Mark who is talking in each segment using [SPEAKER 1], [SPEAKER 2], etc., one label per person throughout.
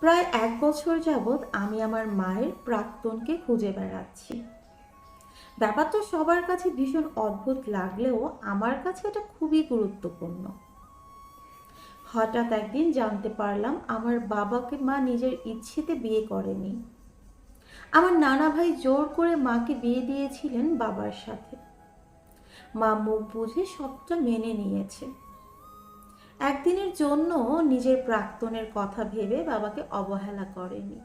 [SPEAKER 1] প্রায় এক বছর যাবৎ আমি আমার মায়ের প্রাক্তনকে খুঁজে বেড়াচ্ছি। ব্যাপারটা সবার কাছে ভীষণ অদ্ভুত লাগলেও আমার কাছে এটা খুবই গুরুত্বপূর্ণ। হঠাৎ একদিন জানতে পারলাম আমার বাবাকে মা নিজের ইচ্ছেতে বিয়ে করেনি। আমার নানা ভাই জোর করে মাকে বিয়ে দিয়েছিলেন বাবার সাথে। মা মুখ বুঝে সবটা মেনে নিয়েছে। একদিনের জন্য নিজের প্রাক্তনের কথা ভেবে বাবাকে অবহেলা করেনি।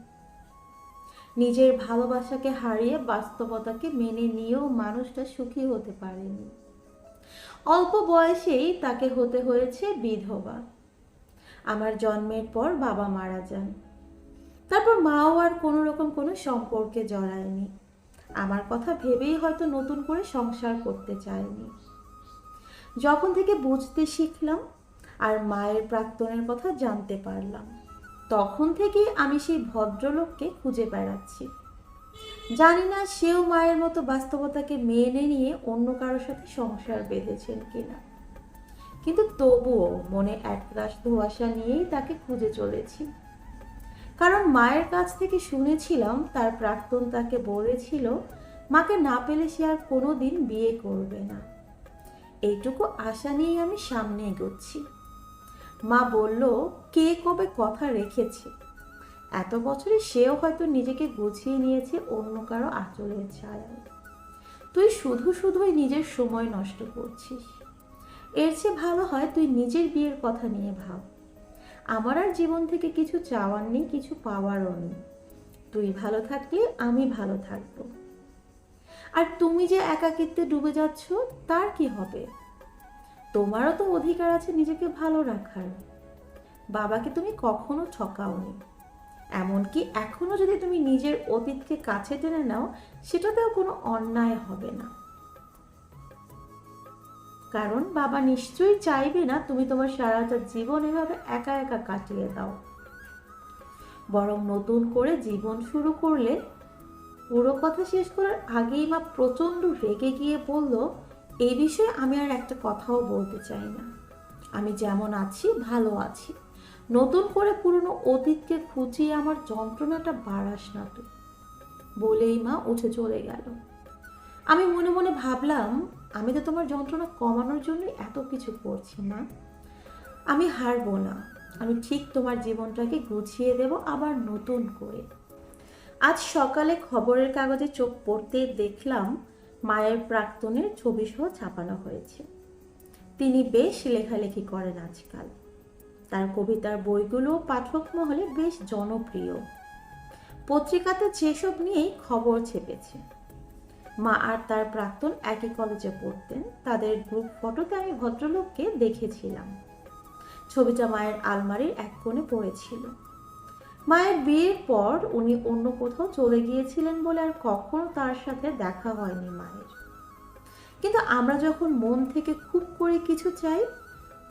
[SPEAKER 1] নিজের ভালোবাসাকে হারিয়ে বাস্তবতাকে মেনে নিয়েও মানুষটা সুখী হতে পারেনি। অল্প বয়সেই তাকে হতে হয়েছে বিধবা। আমার জন্মের পর বাবা মারা যান। তারপর মাও আর কোনো রকম কোনো সম্পর্কে জড়ায়নি। আমার কথা ভেবেই হয়তো নতুন করে সংসার করতে চায়নি। যখন থেকে বুঝতে শিখলাম আর মায়ের প্রাক্তনের কথা জানতে পারলাম। তখন থেকেই আমি সেই ভদ্রলোককে খুঁজে বেড়াচ্ছি। জানি না সেও মায়ের মতো বাস্তবতাকে মেনে নিয়ে অন্য কারোর সাথে সংসার বেঁধেছেন কিনা। কিন্তু তবুও মনে একরাশ ধোয়াশা নিয়েই তাকে খুঁজে চলেছি। কারণ মায়ের কাছ থেকে শুনেছিলাম তার প্রাক্তন তাকে বলেছিল, মাকে না পেলে সে আর কোনো দিন বিয়ে করবে না। এইটুকু আশা নিয়েই আমি সামনে এগোচ্ছি। মা বলল, কে কবে কথা রেখেছে? এত বছরে সেও হয়তো নিজেকে গুছিয়ে নিয়েছে অন্য কারও আঁচলের ছায়ায়। তুই শুধু শুধুই নিজের সময় নষ্ট করছিস। এর চেয়ে ভালো হয় তুই নিজের বিয়ের কথা নিয়ে ভাব। আমার আর জীবন থেকে কিছু চাওয়ার নেই, কিছু পাওয়ারও নেই। তুই ভালো থাকলে আমি ভালো থাকব। আর তুমি যে একাকিত্বে ডুবে যাচ্ছ, তার কি হবে? তোমারও তো অধিকার আছে নিজেকে ভালো রাখার। বাবাকে তুমি কখনো ঠকাওনি। এমনকি এখনও যদি তুমি নিজের অতীতকে কাছে টেনে নাও, সেটাতেও কোনো অন্যায় হবে না। কারণ বাবা নিশ্চয়ই চাইবে না তুমি তোমার সারাটা জীবন এভাবে একা একা কাটিয়ে দাও। বরং নতুন করে জীবন শুরু করলে, পুরো কথা শেষ করার আগেই মা প্রচণ্ড রেগে গিয়ে বলল এই বিষয়ে আমি আর একটা কথাও বলতে চাই না। আমি যেমন আছি, ভালো আছি। নতুন করে পুরনো অতীতকে খুঁজিয়ে আমার যন্ত্রণাটা বাড়াস না তুই। বলেই মা উঠে চলে গেল। আমি মনে মনে ভাবলাম, আমি তো তোমার যন্ত্রণা কমানোর জন্যই এত কিছু করছি না। আমি হারবো না। আমি ঠিক তোমার জীবনটাকে গুছিয়ে দেব আবার নতুন করে। আজ সকালে খবরের কাগজে চোখ পড়তে দেখলাম মায়ের প্রাক্তনের ছবি সহ ছাপানো হয়েছে। তিনি বেশ লেখালেখি করেন আজকাল। তার কবিতার বইগুলো পাঠক মহলে বেশ জনপ্রিয়। পত্রিকাতে যেসব নিয়েই খবর ছেপেছে, মা আর তার প্রাক্তন একই কলেজে পড়তেন, তাদের গ্রুপ ফটোতে আমি ভদ্রলোককে দেখেছিলাম। ছবিটা মায়ের আলমারির এক কোণে পড়েছিল। মায়ের বিয়ের পর উনি অন্য কোথাও চলে গিয়েছিলেন বলে আর কখনো তার সাথে দেখা হয়নি মায়ের। কিন্তু আমরা যখন মন থেকে খুব করে কিছু চাই,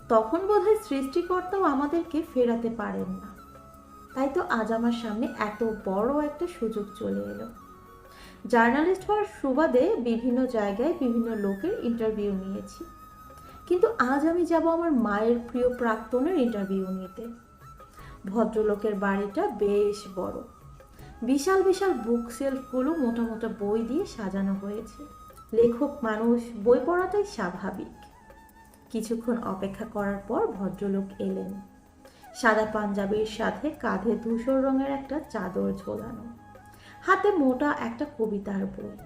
[SPEAKER 1] তখন বোধহয় সৃষ্টিকর্তাও আমাদেরকে ফেরাতে পারেন না। তাই তো আজ আমার সামনে এত বড় একটা সুযোগ চলে এলো। জার্নালিস্ট হওয়ার সুবাদে বিভিন্ন জায়গায় বিভিন্ন লোকের ইন্টারভিউ নিয়েছি। কিন্তু আজ আমি যাব আমার মায়ের প্রিয় প্রাক্তনের ইন্টারভিউ নিতে। ভদ্রলোকের বাড়িটা বেশ বড়। বিশাল বিশাল বুক সেলফগুলো মোটা মোটা বই দিয়ে সাজানো হয়েছে। লেখক মানুষ, বই পড়াটাই স্বাভাবিক। কিছুক্ষণ অপেক্ষা করার পর ভদ্রলোক এলেন। সাদা পাঞ্জাবির সাথে কাঁধে ধূসর রঙের একটা চাদর ঝোলানো। হাতে মোটা একটা কবিতার বই।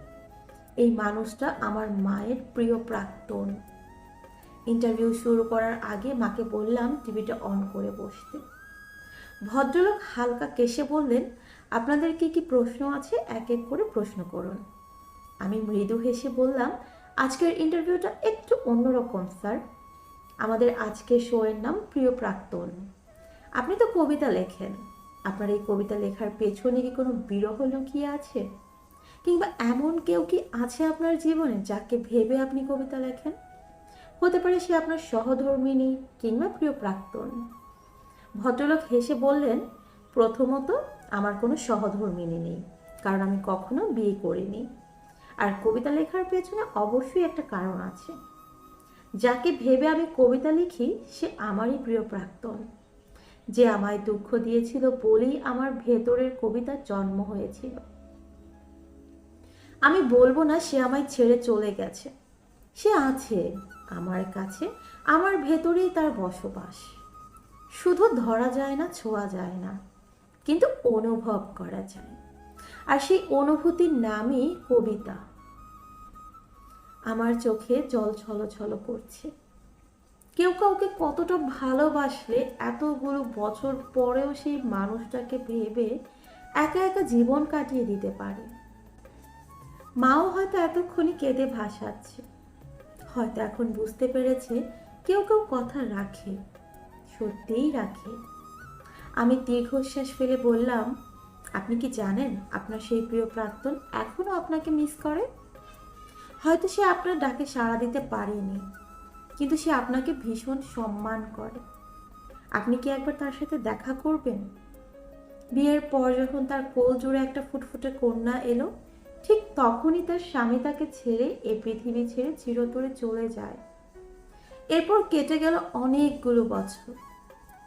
[SPEAKER 1] এই মানুষটা আমার মায়ের প্রিয় প্রাক্তন। ইন্টারভিউ শুরু করার আগে মাকে বললাম টিভিটা অন করে বসতে। ভদ্রলোক হালকা কেশে বললেন, আপনাদের কি কি প্রশ্ন আছে? এক এক করে প্রশ্ন করুন। আমি মৃদু হেসে বললাম, আজকের ইন্টারভিউটা একটু অন্যরকম, স্যার। আমাদের আজকের শোয়ের নাম প্রিয় প্রাক্তন। আপনি তো কবিতা লেখেন। আপনার এই কবিতা লেখার পেছনে কি কোনো বিরহ লুকিয়ে আছে? কিংবা এমন কেউ কি আছে আপনার জীবনে যাকে ভেবে আপনি কবিতা লেখেন? হতে পারে সে আপনার সহধর্মিনী কিংবা প্রিয় প্রাক্তন। ভদ্রলোক হেসে বললেন, প্রথমত আমার কোনো সহধর্মিনী নেই, কারণ আমি কখনো বিয়ে করিনি। আর কবিতা লেখার পেছনে অবশ্যই একটা কারণ আছে। যাকে ভেবে আমি কবিতা লিখি, সে আমারই প্রিয় প্রাক্তন। যে আমায় দুঃখ দিয়েছিল বলেই আমার ভেতরের কবিতার জন্ম হয়েছিল। আমি বলব না সে আমায় ছেড়ে চলে গেছে। সে আছে আমার কাছে, আমার ভেতরেই তার বসবাস। শুধু ধরা যায় না, ছোঁয়া যায় না, কিন্তু অনুভব করা যায়। আর সেই অনুভূতির নামই কবিতা। আমার চোখে জল ছলছল করছে। কেউ কাউকে কতটা ভালোবাসলে এতগুলো বছর পরেও সেই মানুষটাকে ভেবে একা একা জীবন কাটিয়ে দিতে পারে। মাও হয়তো এতক্ষণই কেঁদে ভাসাচ্ছে। হয়তো এখন বুঝতে পেরেছে কেউ কেউ কথা রাখে। সত্যিই রাখে। আমি দীর্ঘশ্বাস ফেলে বললাম, আপনি কি জানেন আপনার সেই প্রিয় প্রাক্তন এখনও আপনাকে মিস করে? হয়তো সে আপনার ডাকে সাড়া দিতে পারেনি, কিন্তু সে আপনাকে ভীষণ সম্মান করে। আপনি কি একবার তার সাথে দেখা করবেন? বিয়ের পর যখন তার কোল জুড়ে একটা ফুটফুটে কন্যা এলো, ঠিক তখনই তার স্বামী তাকে ছেড়ে এ পৃথিবী ছেড়ে চিরতরে চলে যায়। এরপর কেটে গেল অনেকগুলো বছর।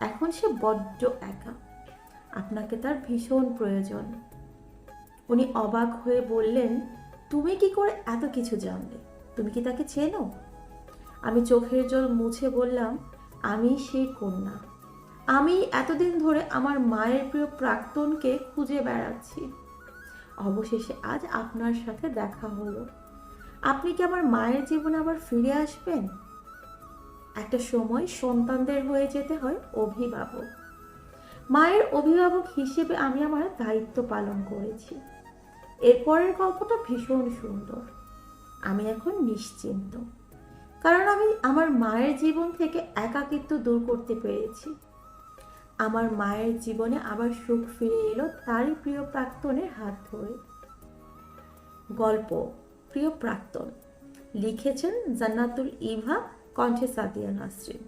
[SPEAKER 1] এখন সে বড্ড একা। আপনাকে তার ভীষণ প্রয়োজন। উনি অবাক হয়ে বললেন, তুমি কি করে এত কিছু জানলে? তুমি কি তাকে চেনো? আমি চোখের জল মুছে বললাম, আমি সেই কন্যা। আমি এতদিন ধরে আমার মায়ের প্রিয় প্রাক্তনকে খুঁজে বেড়াচ্ছি। অবশেষে আজ আপনার সাথে দেখা হলো। আপনি কি আমার মায়ের জীবনে আবার ফিরে আসবেন? একটা সময় সন্তানদের হয়ে যেতে হয় অভিভাবক। মায়ের অভিভাবক হিসেবে আমি আমার দায়িত্ব পালন করেছি। এরপরের গল্পটা ভীষণ সুন্দর। আমি এখন নিশ্চিন্ত। কারণ আমি আমার মায়ের জীবন থেকে একাকিত্ব দূর করতে পেরেছি। আমার মায়ের জীবনে আবার সুখ ফিরে এলো তারই প্রিয় প্রাক্তনের হাত ধরে। গল্প, প্রিয় প্রাক্তন। লিখেছেন জান্নাতুল ইভা কণ্ঠে সাদিয়া নাসরিন